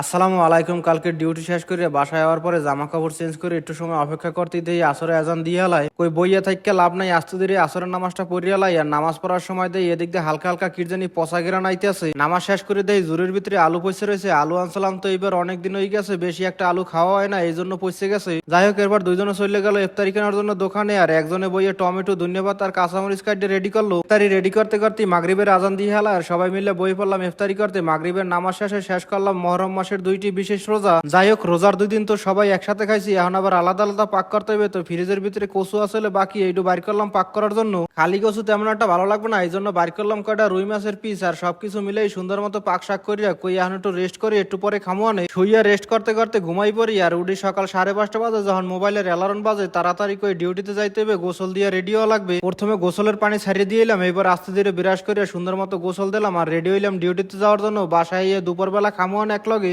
আসসালামু আলাইকুম, কালকে ডিউটি শেষ করে বাসায় যাওয়ার পরে জামা কাপড় চেঞ্জ করে একটু সময় অপেক্ষা করতে দিয়ে আসরে আজান দিয়ে হালাই কই বইয়া থাকতে লাভ নাই, আস্তে ধীরে আসরের নামাজটা পড়িয়া লাই আর নামাজ পড়ার সময় দেয় এদিক দিয়ে হালকা হালকা কিরজানি পচা গেরা নাইতেছে। নামাজ শেষ করে দেয় জুরের ভিতরে আলু পয়সে রয়েছে আলু আনসালাম তো এবার অনেক দিন হয়ে গেছে, বেশি একটা আলু খাওয়া হয় না এই জন্য পয়সে গেছে। যাই হোক এবার দুইজনে চলে গেল ইফতারি কেনার জন্য দোকানে আর একজনে বইয়ে টমেটো, ধন্যবাদ আর কাঁচামরিচ কাটে রেডি করল। ইফতারি রেডি করতে করতে মাগরিবের আজান দিয়ে হেলা আর সবাই মিলে বই পড়লাম ইফতারি করতে। মাগরিবের নামাজ শেষে শেষ করলাম মহরম মাসের দুইটি বিশেষ রোজা। যাই হোক, রোজার দুই দিন তো সবাই একসাথে খাইছি। এখন আবার আলাদা আলাদা পাক করতে হবে। তো ফ্রিজের ভিতরে কচু আসলে বাকি, এইটু বাইর করলাম পাক করার জন্য। খালি কচু তেমন একটা ভালো লাগবে না এই জন্য বাইর করলাম কয়টা? রুই মাছের পিস আর সবকিছু মিলেই সুন্দর মতো পাক শাক করিয়া কই এখন একটু রেস্ট করি, একটু পরে খামো আনে। শুইয়া রেস্ট করতে করতে ঘুমাই পড়ি আর উঠি সকাল সাড়ে পাঁচটা বাজে, যখন মোবাইলের অ্যালার্ম বাজে, তাড়াতাড়ি করে ডিউটিতে যাইতে হবে, গোসল দিয়ে রেডিও লাগবে। প্রথমে গোসলের পানি ছাড়িয়ে দিয়ে এলাম এবার আস্তে ধীরে বিরাজ করে সুন্দর মতো গোসল দিলাম আর রেডি হইলাম ডিউটিতে যাওয়ার জন্য। বাসায় দুপুরবেলা খামো আনে এক লগে